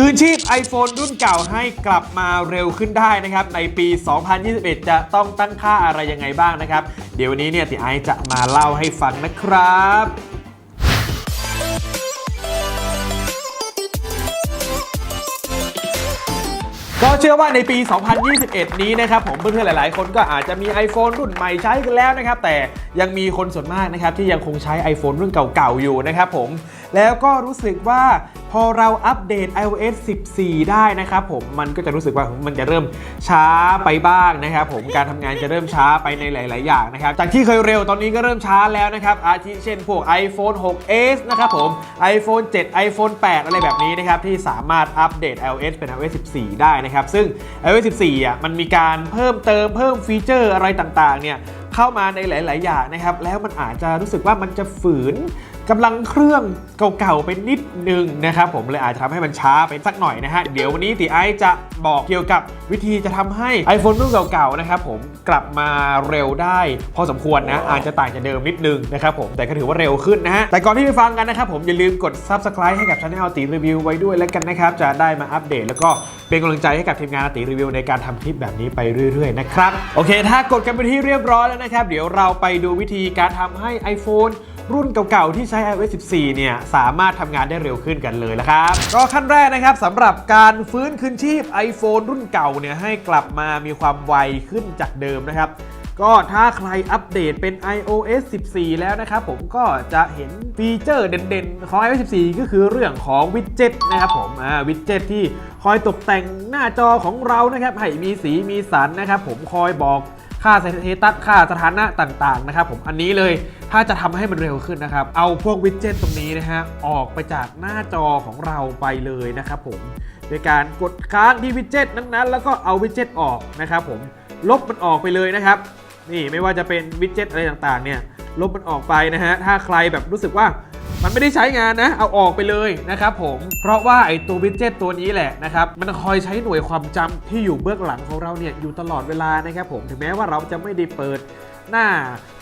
คืนชีพ iPhone รุ่นเก่าให้กลับมาเร็วขึ้นได้นะครับ ในปี 2021 จะต้องตั้งค่าอะไรยังไงบ้างนะครับ เดี๋ยววันนี้เนี่ยติไอจะมาเล่าให้ฟังนะครับก็เชื่อว่าในปี 2021 นี้นะครับผมเพื่อนๆ หลายๆ คนก็อาจจะมี iPhone รุ่นใหม่ใช้กันแล้วนะครับ แต่ยังมีคนส่วนมากนะครับที่ยังคงใช้ iPhone รุ่นเก่าๆ อยู่นะครับผม แล้วก็รู้สึกว่าพอเราอัปเดต iOS 14 ได้นะครับผมมันก็จะรู้สึกว่ามันจะเริ่มช้าไปบ้างนะครับผมการทำงานจะเริ่มช้าไปในหลาย ๆ อย่างนะครับจากที่เคยเร็วตอนนี้ก็เริ่มช้าแล้วนะครับอาทิเช่นพวก iPhone 6s นะครับผม iPhone 7 iPhone 8 อะไรแบบนี้นะครับที่สามารถอัปเดต iOS เป็น iOS 14 ได้นะครับ ซึ่ง iOS 14 อะมันมีการเพิ่มเติมเพิ่มฟีเจอร์อะไรต่าง ๆ เนี่ยเข้ามาในหลาย ๆ อย่างนะครับ แล้วมันอาจจะรู้สึกว่ามันจะฝืน กำลังเครื่องเก่าๆไปนิดนึงนะครับผมเลยอาจจะทำให้มันช้าไปสักหน่อยนะฮะ เดี๋ยววันนี้ตีไอซ์จะบอกเกี่ยวกับวิธีจะทำให้ iPhone รุ่นเก่าๆนะครับผมกลับมาเร็วได้ พอสมควรนะอาจจะต่างจากเดิมนิดนึงนะครับผมแต่ก็ถือว่าเร็วขึ้นนะฮะแต่ก่อนที่ไปฟังกันนะครับผมอย่าลืมกด Subscribe ให้กับช anel ตีรีวิวไว้ด้วยแล้วกันนะครับจะได้มาอัปเดต แล้วก็เป็นกำลังใจให้กับทีมงานตีรีวิวในการทำคลิปแบบนี้ไปเรื่อยๆนะครับโอเค ถ้ากดกันไปที่เรียบร้อยแล้วนะครับ เดี๋ยวเราไปดูวิธีการทำให้ iPhone รุ่นเก่าๆ ที่ใช้ iOS 14 เนี่ย สามารถทำงานได้เร็วขึ้นกันเลยละครับ ก็ขั้นแรกนะครับสำหรับการฟื้นคืนชีพ iPhone รุ่นเก่าเนี่ยให้กลับมามีความไวขึ้นจากเดิมนะครับ ก็ถ้าใครอัปเดตเป็น iOS 14 แล้วนะครับผมก็จะเห็นฟีเจอร์เด่นๆ ของ iOS 14 ก็คือเรื่องของวิดเจ็ตนะครับผมอ่าวิดเจ็ตที่คอยตกแต่งหน้าจอของเรานะครับให้มีสีมีสันนะครับผมคอยบอก ค่าสเตตัสค่าสถานะต่างๆนะครับผมอันนี้เลยถ้าจะทำให้มันเร็วขึ้นนะครับ เอาพวกวิดเจ็ตตรงนี้นะฮะออกไปจากหน้าจอของเราไปเลยนะครับผมโดยการกดค้างที่วิดเจ็ตนั้นๆ แล้วก็เอาวิดเจ็ตออกนะครับผมลบมันออกไปเลยนะครับนี่ไม่ว่าจะเป็นวิดเจ็ตอะไรต่างๆเนี่ยลบมันออกไปนะฮะถ้าใครแบบรู้สึกว่า มันไม่ได้ใช้งานนะ เอาออกไปเลยนะครับผม เพราะว่าไอ้ตัววิดเจ็ตตัวนี้แหละนะครับ มันคอยใช้หน่วยความจำที่อยู่เบื้องหลังของเราเนี่ยอยู่ตลอดเวลานะครับผม ถึงแม้ว่าเราจะไม่ได้เปิด หน้า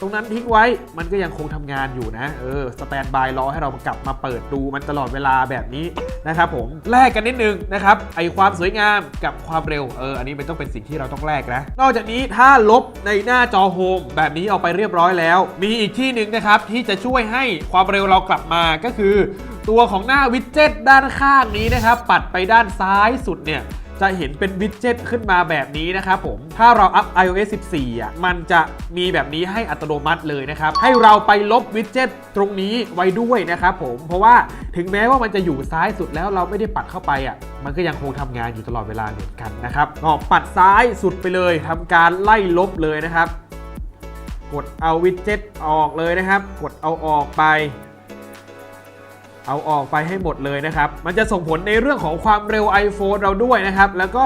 ตรงนั้นทิ้งไว้มันก็ยังคงทำงานอยู่นะ เออสแตนบายรอให้เรากลับมาเปิดดูมันตลอดเวลาแบบนี้นะครับผมแลกกันนิดนึงนะครับไอความสวยงามกับความเร็วเอออันนี้มันต้องเป็นสิ่งที่เราต้องแลกนะ นอกจากนี้ถ้าลบในหน้าจอโฮมแบบนี้ออกไปเรียบร้อยแล้ว มีอีกที่หนึ่งนะครับที่จะช่วยให้ความเร็วเรากลับมาก็คือ ตัวของหน้าวิดเจ็ตด้านข้างนี้นะครับ ปัดไปด้านซ้ายสุดเนี่ย จะเห็นเป็นวิดเจ็ตขึ้นมาแบบนี้นะครับผม ถ้าเราอัพ iOS 14อะมันจะมีแบบนี้ให้อัตโนมัติเลยนะครับ ให้เราไปลบวิดเจ็ตตรงนี้ไว้ด้วยนะครับผม เพราะว่าถึงแม้ว่ามันจะอยู่ซ้ายสุดแล้วเราไม่ได้ปัดเข้าไปอะ มันก็ยังคงทำงานอยู่ตลอดเวลาเหมือนกันนะครับก็ปัดซ้ายสุดไปเลยทำการไล่ลบเลยนะครับ กดเอาวิดเจ็ตออกเลยนะครับ กดเอาออกไป เอาออกไปให้หมดเลยนะครับ มันจะส่งผลในเรื่องของความเร็ว iPhone เราด้วยนะครับ แล้วก็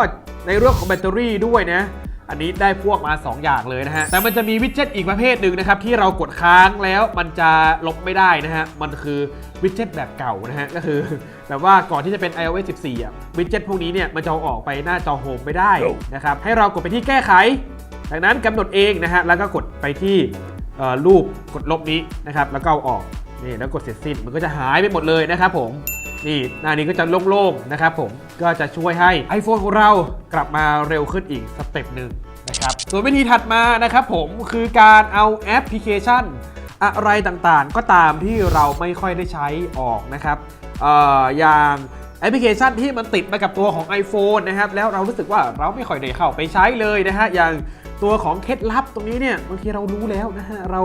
ในเรื่องของแบตเตอรี่ด้วยนะ อันนี้ได้พวกมา 2 อย่างเลยนะฮะ แต่มันจะมีวิดเจ็ตอีกประเภทหนึ่งนะครับ ที่เรากดค้างแล้วมันจะลบไม่ได้นะฮะ มันคือวิดเจ็ตแบบเก่านะฮะ ก็คือแบบว่าก่อนที่จะเป็น iOS 14 อะ วิดเจ็ตพวกนี้เนี่ยมันจะเอาออกไปหน้าจอโฮมไม่ได้นะครับ ให้เรากดไปที่แก้ไข จากนั้นกำหนดเองนะฮะ แล้วก็กดไปที่รูปกดลบนี้นะครับ แล้วก็เอาออก นี่แล้วกดเสร็จสิ้นมันก็จะหายไปหมดเลยนะครับผมนี่หน้านี้ก็จะโล่งๆนะครับผมก็จะช่วยให้ iPhone ของเรากลับมาเร็วขึ้นอีกสเต็ปหนึ่งนะครับส่วนวิธีถัดมานะครับผมคือการเอาแอปพลิเคชัน อะไรต่างๆ ก็ตามที่เราไม่ค่อยได้ใช้ออกนะครับเอ่ออย่างแอปพลิเคชันที่มันติดมากับตัวของ iPhone นะครับแล้วเรารู้สึกว่าเราไม่ค่อยได้เข้าไปใช้เลยนะฮะอย่าง ตัวของเคล็ดลับตรงนี้เนี่ยบางทีเรารู้แล้วนะฮะเรา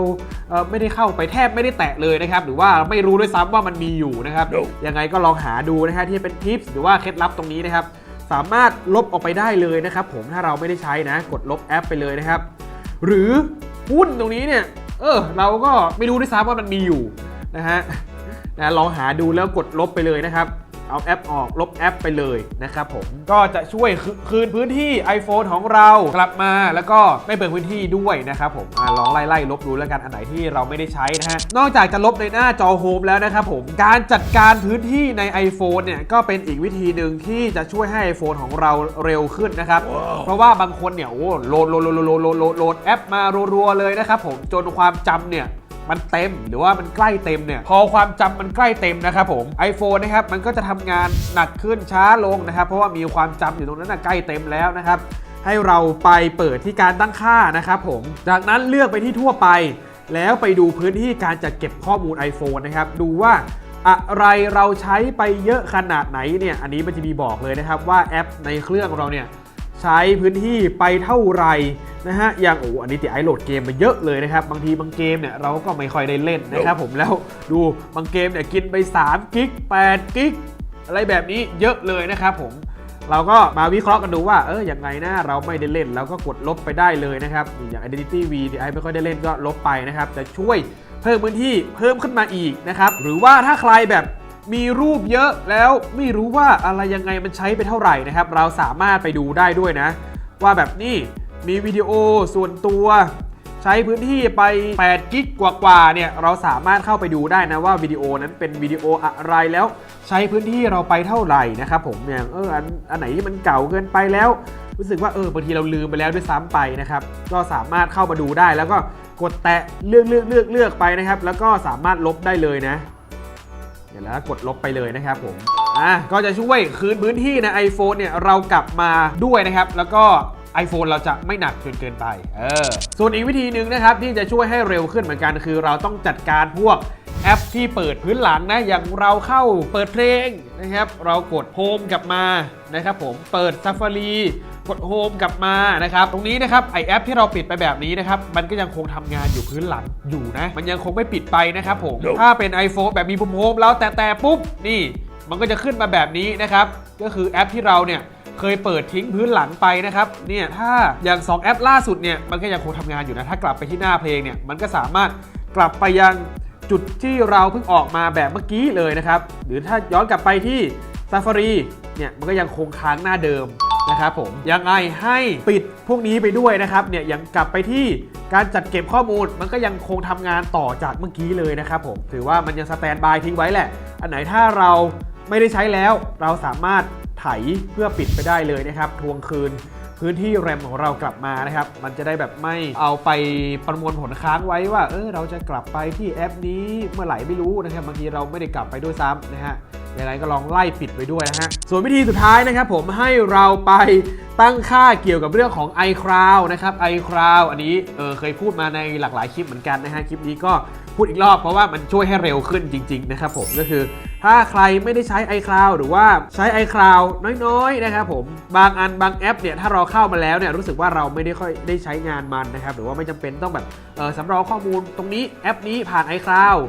เอ่อไม่ได้เข้าไปแทบไม่ได้แตะเลยนะครับ หรือว่าไม่รู้ด้วยซ้ำว่ามันมีอยู่นะครับ ยังไงก็ลองหาดูนะฮะที่เป็นทิปหรือว่าเคล็ดลับตรงนี้นะครับ สามารถลบออกไปได้เลยนะครับ ผมถ้าเราไม่ได้ใช้นะ กดลบแอปไปเลยนะครับ หรือหุ้นตรงนี้เนี่ย เออ เราก็ไม่รู้ด้วยซ้ำว่ามันมีอยู่นะฮะนะลองหาดูแล้วกดลบไปเลยนะครับ เอาแอปออกลบแอปไปเลยนะครับผมก็จะช่วยคืคืนพื้นที่ iPhone ของเรากลับมาแล้วก็ไม่เปิดพื้นที่ด้วยนะครับผมอะลองไล่ไล่ลบดูแล้วกันอันไหนที่เราไม่ได้ใช้นะฮะนอกจากจะลบในหน้าจอโฮมแล้วนะครับผมการจัดการพื้นที่ใน iPhone เนี่ยก็เป็นอีกวิธีหนึ่งที่จะช่วยให้ iPhone ของเราเร็วขึ้นนะครับเพราะว่าบางคนเนี่ยโอ้โหลดโหลดโหลดโหลดโหลดโหลดโหลดแอปมารัวๆเลยนะครับผมจนความจำเนี่ย มันเต็มหรือว่ามันใกล้เต็มเนี่ยพอความจำมันใกล้เต็มนะครับผม iPhone นะครับมันก็จะทำงานหนักขึ้นช้าลงนะครับ เพราะว่ามีความจำอยู่ตรงนั้นนะใกล้เต็มแล้วนะครับ ให้เราไปเปิดที่การตั้งค่านะครับผม จากนั้นเลือกไปที่ทั่วไป แล้วไปดูพื้นที่การจัดเก็บข้อมูล iPhone นะครับ ดูว่าอะไรเราใช้ไปเยอะขนาดไหนเนี่ย อันนี้มันจะมีบอกเลยนะครับว่าแอปในเครื่องเราเนี่ย ใช้พื้นที่ไปเท่าไหร่นะฮะอย่างโอ้อันนี้ติไอโหลดเกมมาเยอะเลยนะครับ บางทีบางเกมเนี่ยเราก็ไม่ค่อยได้เล่นนะครับผมแล้วดูบางเกมเนี่ยกินไป3กิก8กิกอะไรแบบนี้เยอะเลยนะครับผมเราก็มาวิเคราะห์กันดูว่าเอออยังไงนะเราไม่ได้เล่นเราก็กดลบไปได้เลยนะครับ อย่าง Identity V ที่ไอไม่ค่อยได้เล่นก็ลบไปนะครับจะช่วยเพิ่มพื้นที่เพิ่มขึ้นมาอีกนะครับหรือว่าถ้าใครแบบ มีรูปเยอะแล้วไม่รู้ว่าอะไรยังไงมันใช้ไปเท่าไหร่นะครับ เราสามารถไปดูได้ด้วยนะ ว่าแบบนี่มีวิดีโอส่วนตัว ใช้พื้นที่ไป8กิกกว่าๆเนี่ยเราสามารถเข้าไปดูได้นะว่าวิดีโอนั้นเป็นวิดีโออะไรแล้วใช้พื้นที่เราไปเท่าไหร่นะครับผมอย่างเอออันอันไหนที่มันเก่าเกินไปแล้ว รู้สึกว่าเออบางทีเราลืมไปแล้วด้วยซ้ำไปนะครับ ก็สามารถเข้ามาดูได้แล้วก็กดแตะเลือกเลือกเลือกเลือกไปนะครับ แล้วก็สามารถลบได้เลยนะ เดี๋ยวแล้วกดลบไปเลยนะครับผมอะก็จะช่วยคืนพื้นที่ใน iPhone เนี่ยเรากลับมาด้วยนะครับ แล้วก็ iPhone เราจะไม่หนักจนเกินไปเออส่วนอีกวิธีหนึ่งนะครับที่จะช่วยให้เร็วขึ้นเหมือนกันคือเราต้องจัดการพวก แอปที่เปิดพื้นหลังนะ อย่างเราเข้าเปิดเพลงนะครับ เรากดโฮมกลับมานะครับผมเปิด Safari กดโฮมกลับมานะครับ ตรงนี้นะครับไอแอปที่เราปิดไปแบบนี้นะครับ มันก็ยังคงทำงานอยู่พื้นหลังอยู่นะ มันยังคงไม่ปิดไปนะครับผมถ้าเป็น iPhone แบบมีปุ่มโฮมแล้วแต่แต่ปุ๊บนี่ มันก็จะขึ้นมาแบบนี้นะครับ ก็คือแอปที่เราเนี่ยเคยเปิดทิ้งพื้นหลังไปนะครับ เนี่ยถ้าอย่าง 2 แอปล่าสุดเนี่ยมันก็ยังคงทำงานอยู่นะ ถ้ากลับไปที่หน้าเพลงเนี่ยมันก็สามารถกลับไปยัง จุดที่เราเพิ่งออกมาแบบเมื่อกี้เลยนะครับ หรือถ้าย้อนกลับไปที่ Safari เนี่ยมันก็ยังคงค้างหน้าเดิมนะครับผมยังไงให้ปิดพวกนี้ไปด้วยนะครับเนี่ยยังกลับไปที่การจัดเก็บข้อมูลมันก็ยังคงทำงานต่อจากเมื่อกี้เลยนะครับผมถือว่ามันยังสแตนบายทิ้งไว้แหละ อันไหนถ้าเราไม่ได้ใช้แล้ว เราสามารถไถเพื่อปิดไปได้เลยนะครับ ทวงคืน พื้นที่แรมของเรากลับมานะครับ มันจะได้แบบไม่เอาไปประมวลผลค้างไว้ว่า เออเราจะกลับไปที่แอปนี้เมื่อไหร่ไม่รู้นะครับบางทีเราไม่ได้กลับไปด้วยซ้ำนะฮะยังไงก็ลองไล่ปิดไปด้วยนะฮะส่วนวิธีสุดท้ายนะครับผมให้เราไป ตั้งค่าเกี่ยวกับเรื่องของ iCloud นะครับ iCloud อันนี้เออเคยพูดมาในหลากหลายคลิปเหมือนกันนะฮะ คลิปนี้ก็พูดอีกรอบเพราะว่ามันช่วยให้เร็วขึ้นจริง ๆ นะครับผมก็คือถ้าใครไม่ได้ใช้ iCloud หรือว่าใช้ iCloud น้อยๆนะครับผมบางอันบางแอปเนี่ยถ้าเราเข้ามาแล้วเนี่ยรู้สึกว่าเราไม่ได้ค่อยได้ใช้งานมันนะครับหรือว่าไม่จำเป็นต้องแบบเออสำรองข้อมูลตรงนี้แอปนี้ผ่าน iCloud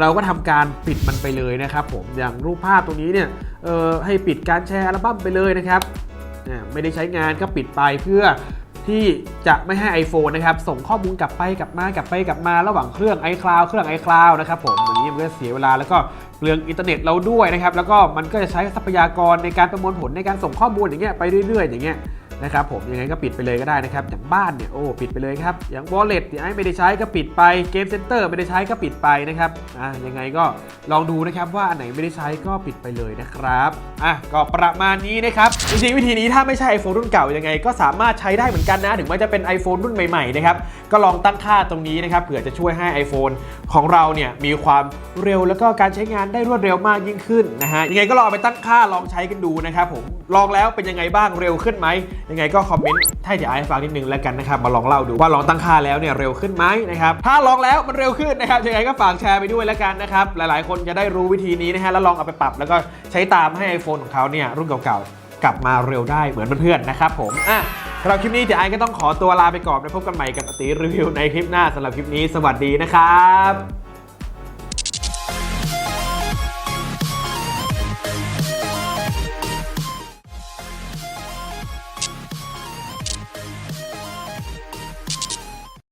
เราก็ทำการปิดมันไปเลยนะครับผมอย่างรูปภาพตรงนี้เนี่ยเออให้ปิดการแชร์อัลบั้มไปเลยนะครับอ่า ไม่ได้ใช้งานก็ปิดไปเพื่อที่จะไม่ให้ iPhone นะครับส่งข้อมูลกลับไปกลับมากลับไปกลับมาระหว่างเครื่อง iCloud เครื่อง iCloud นะครับผมอย่างนี้มันก็เสียเวลาแล้วก็เปลืองอินเทอร์เน็ตเราด้วยนะครับแล้วก็มันก็จะใช้ทรัพยากรในการประมวลผลในการส่งข้อมูลอย่างเงี้ยไปเรื่อยๆ อย่างเงี้ย นะครับผมยังไงก็ปิดไปเลยก็ได้นะครับอย่างบ้านเนี่ยโอ้ปิดไปเลยครับอย่าง Wallet ที่ไอ้ไม่ได้ใช้ก็ปิดไปเกมเซ็นเตอร์ไม่ได้ใช้ก็ปิดไปนะครับอะยังไงก็ลองดูนะครับว่าอันไหนไม่ได้ใช้ก็ปิดไปเลยนะครับอะก็ประมาณนี้นะครับจริงๆวิธีนี้ถ้าไม่ใช่ iPhone รุ่นเก่ายังไง ก็สามารถใช้ได้เหมือนกันนะ ถึงแม้จะเป็น iPhone รุ่นใหม่ๆนะครับก็ลองตั้งค่าตรงนี้นะครับเผื่อจะช่วยให้ iPhone ของเราเนี่ยมีความเร็วแล้วก็การใช้งานได้รวดเร็วมากยิ่งขึ้นนะฮะยังไงก็ลองไปตั้งค่าลองใช้กันดูนะครับผม ลองแล้วเป็นยังไงบ้างเร็วขึ้นไหมยังไงก็คอมเมนต์ให้เดี๋ยวไอ้ฟังนิดนึงแล้วกันนะครับมาลองเล่าดูว่าลองตั้งค่าแล้วเนี่ยเร็วขึ้นไหมนะครับถ้าลองแล้วมันเร็วขึ้นนะครับยังไงก็ฝากแชร์ไปด้วยแล้วกันนะครับหลายๆ คนจะได้รู้วิธีนี้นะฮะแล้วลองเอาไปปรับแล้วก็ใช้ตามให้ iPhone ของเขาเนี่ยรุ่นเก่าๆกลับมาเร็วได้เหมือนเพื่อนๆนะครับผมอะสำหรับคลิปนี้เดี๋ยวไอ้ก็ต้องขอตัวลาไปก่อนไปพบกันใหม่กับตีรีวิวในคลิปหน้าสำหรับคลิปนี้สวัสดีนะครับ